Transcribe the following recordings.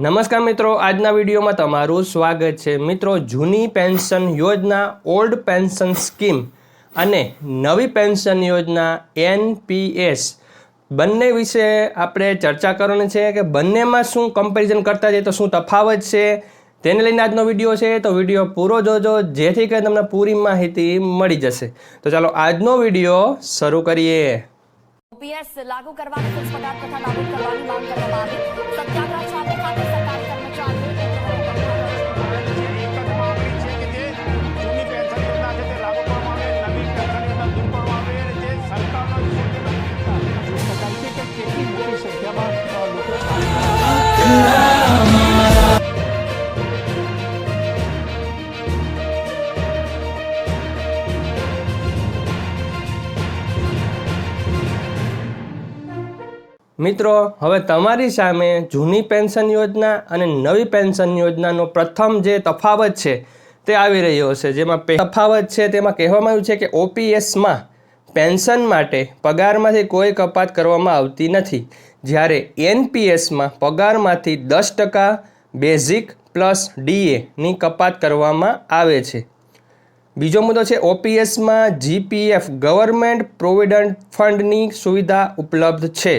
નમસ્કાર મિત્રો, આજના વિડીયોમાં તમારું સ્વાગત છે. મિત્રો, જૂની પેન્શન યોજના, ઓલ્ડ પેન્શન સ્કીમ અને નવી પેન્શન યોજના એનપીએસ. બંને વિશે આપણે ચર્ચા કરવાની છે કે બંનેમાં શું કમ્પેરિઝન કરતા છે, તો શું તફાવત છે? તેને લઈને આજનો વીડિયો છે, તો વીડિયો પૂરો જોજો, જેથી કરીને તમને પૂરી માહિતી મળી જશે. તો ચાલો, આજનો વીડિયો શરૂ કરીએ. ઓપીએસ લાગુ કરવાની પગાર પ્રથા કરવાની માંગ કરવામાં આવી. સત્યાગ્રહ મિત્રો, હવે તમારી સામે જૂની પેન્શન યોજના અને નવી પેન્શન યોજનાનો પ્રથમ જે તફાવત છે તે આવી રહ્યો છે. જેમાં તફાવત છે, તેમાં કહેવામાં આવ્યું છે કે ઓપીએસમાં પેન્શન માટે પગારમાંથી કોઈ કપાત કરવામાં આવતી નથી. જ્યારે એનપીએસમાં પગારમાંથી દસ ટકા બેઝિક પ્લસ ડીએની કપાત કરવામાં આવે છે. બીજો મુદ્દો છે, ઓપીએસમાં જીપીએફ ગવર્મેન્ટ પ્રોવિડન્ટ ફંડની સુવિધા ઉપલબ્ધ છે.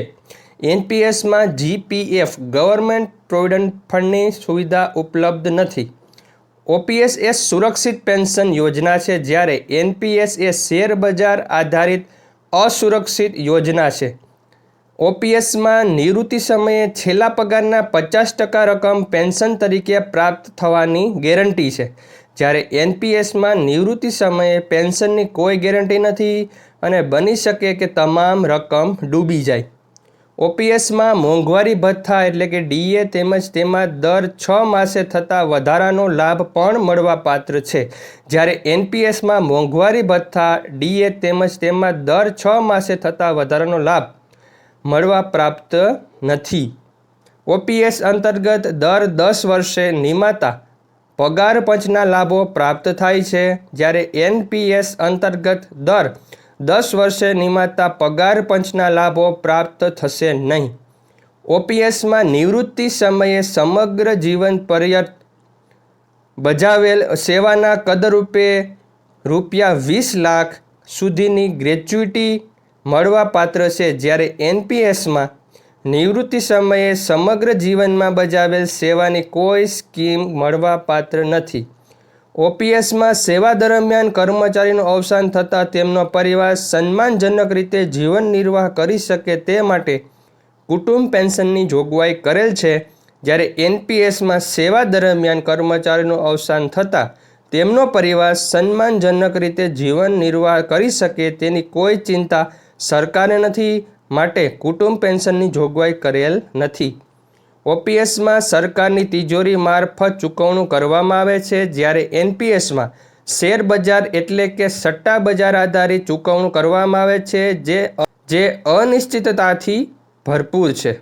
એનપીએસમાં જીપીએફ, ગવર્મેન્ટ પ્રોવિડન્ટ ફંડની સુવિધા ઉપલબ્ધ નથી. ઓપીએસ એ સુરક્ષિત પેન્શન યોજના છે, જ્યારે એનપીએસ એ શેર બજાર આધારિત અસુરક્ષિત યોજના છે. ઓપીએસમાં નિવૃત્તિ સમયે છેલ્લા પગારના પચાસ ટકા રકમ પેન્શન તરીકે પ્રાપ્ત થવાની ગેરંટી છે. જ્યારે એનપીએસમાં નિવૃત્તિ સમયે પેન્શનની કોઈ ગેરંટી નથી અને બની શકે કે તમામ રકમ ડૂબી જાય. ઓપીએસમાં મોંઘવારી ભથ્થા એટલે કે ડીએ તેમજ તેમાં દર છ માસે થતા વધારાનો લાભ પણ મળવાપાત્ર છે. જ્યારે એનપીએસમાં મોંઘવારી ભથ્થા, ડીએ તેમજ તેમાં દર છ માસે થતા વધારાનો લાભ મળવા પ્રાપ્ત નથી. ઓપીએસ અંતર્ગત દર દસ વર્ષે નિમાતા પગાર પંચના લાભો પ્રાપ્ત થાય છે. જ્યારે એનપીએસ અંતર્ગત દર દસ વર્ષે નિમાતા પગાર પંચના લાભો પ્રાપ્ત થશે નહીં. ઓપીએસમાં નિવૃત્તિ સમયે સમગ્ર જીવન પર્યત બજાવેલ સેવાના કદરૂપે રૂપિયા વીસ લાખ સુધીની ગ્રેચ્યુટી મળવાપાત્ર છે. જ્યારે એનપીએસમાં નિવૃત્તિ સમયે સમગ્ર જીવનમાં બજાવેલ સેવાની કોઈ સ્કીમ મળવાપાત્ર નથી. ઓપીએસમાં સેવા દરમિયાન કર્મચારીનું અવસાન થતાં તેમનો પરિવાર સન્માનજનક રીતે જીવન નિર્વાહ કરી શકે તે માટે કુટુંબ પેન્શનની જોગવાઈ કરેલ છે. જ્યારે એનપીએસમાં સેવા દરમિયાન કર્મચારીનું અવસાન થતાં તેમનો પરિવાર સન્માનજનક રીતે જીવન નિર્વાહ કરી શકે તેની કોઈ ચિંતા સરકારે નથી માટે કુટુંબ પેન્શનની જોગવાઈ કરેલ નથી. ઓપીએસમાં સરકારની તિજોરી મારફત ચૂકવણું કરવામાં આવે છે, જ્યારે એનપીએસમાં શેર બજાર એટલે કે સટ્ટા બજાર આધારિત ચૂકવણું કરવામાં આવે છે, જે જે અનિશ્ચિતતાથી ભરપૂર છે.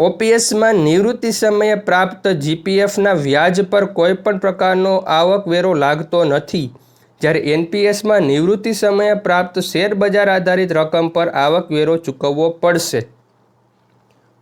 ઓપીએસમાં નિવૃત્તિ સમયે પ્રાપ્ત જીપીએફના વ્યાજ પર કોઈપણ પ્રકારનો આવકવેરો લાગતો નથી. જ્યારે એનપીએસમાં નિવૃત્તિ સમયે પ્રાપ્ત શેર બજાર આધારિત રકમ પર આવકવેરો ચૂકવવો પડશે.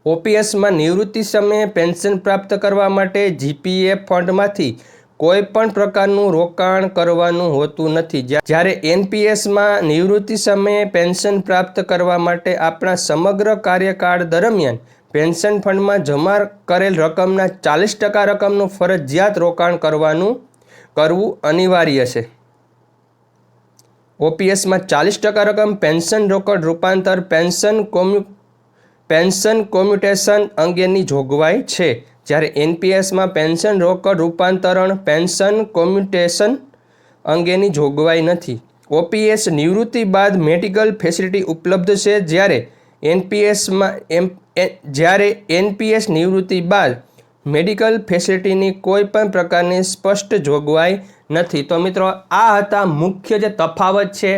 ઓપીએસમાં નિવૃત્તિ સમયે પેન્શન પ્રાપ્ત કરવા માટે જીપીએફ ફંડમાંથી કોઈ પણ પ્રકારનું રોકાણ કરવાનું હોતું નથી. જ્યા- જ્યારે એનપીએસમાં નિવૃત્તિ સમયે પેન્શન પ્રાપ્ત કરવા માટે આપણા સમગ્ર કાર્યકાળ દરમિયાન પેન્શન ફંડમાં જમા કરેલ રકમના ચાલીસ ટકા રકમનું ફરજિયાત રોકાણ કરવાનું કરવું અનિવાર્ય છે. ઓપીએસમાં ચાલીસ ટકા રકમ પેન્શન રોકડ રૂપાંતર, પેન્શન કોમ્યુ પેન્શન કોમ્યુટેશન અંગેની જોગવાઈ છે, જ્યારે એનપીએસમાં પેન્શન રોકડ રૂપાંતરણ પેન્શન કોમ્યુટેશન અંગેની જોગવાઈ નથી. ઓપીએસ નિવૃત્તિ બાદ મેડિકલ ફેસિલિટી ઉપલબ્ધ છે, જ્યારે એનપીએસમાં એમ જ્યારે એનપીએસ નિવૃત્તિ બાદ મેડિકલ ફેસિલિટીની કોઈ પણ પ્રકારની સ્પષ્ટ જોગવાઈ નથી. તો મિત્રો, આ હતા મુખ્ય જે તફાવત છે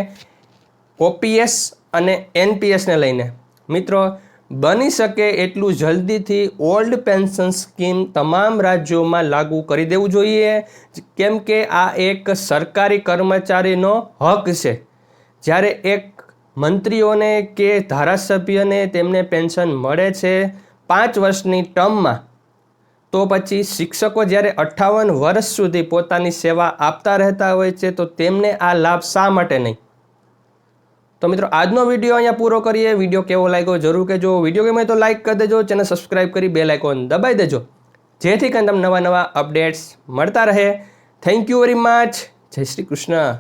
ઓપીએસ અને એનપીએસને લઈને. મિત્રો બની શકે એટલું જલ્દીથી ઓલ્ડ પેન્શન સ્કીમ તમામ રાજ્યોમાં લાગુ કરી દેવું જોઈએ, કેમ કે આ એક સરકારી કર્મચારીનો હક છે. જ્યારે એક મંત્રીઓને કે ધારાસભ્યને તેમને પેન્શન મળે છે પાંચ વર્ષની ટર્મમાં, તો પછી શિક્ષકો જ્યારે અઠ્ઠાવન વર્ષ સુધી પોતાની સેવા આપતા રહેતા હોય છે, તો તેમને આ લાભ શા માટે નહીં? તો મિત્રો, આજનો વીડિયો અહીંયા પૂરો કરીએ. વીડિયો કેવો લાગ્યો જરૂર કહેજો. વીડિયો ગમે તો લાઇક કરી દેજો. ચેનલ સબસ્ક્રાઇબ કરી બે લાઇકોન દબાઈ દેજો. જેથી કરીને તમને નવા નવા અપડેટ્સ મળતા રહે. થેન્ક યુ વેરી મચ જય શ્રી કૃષ્ણ.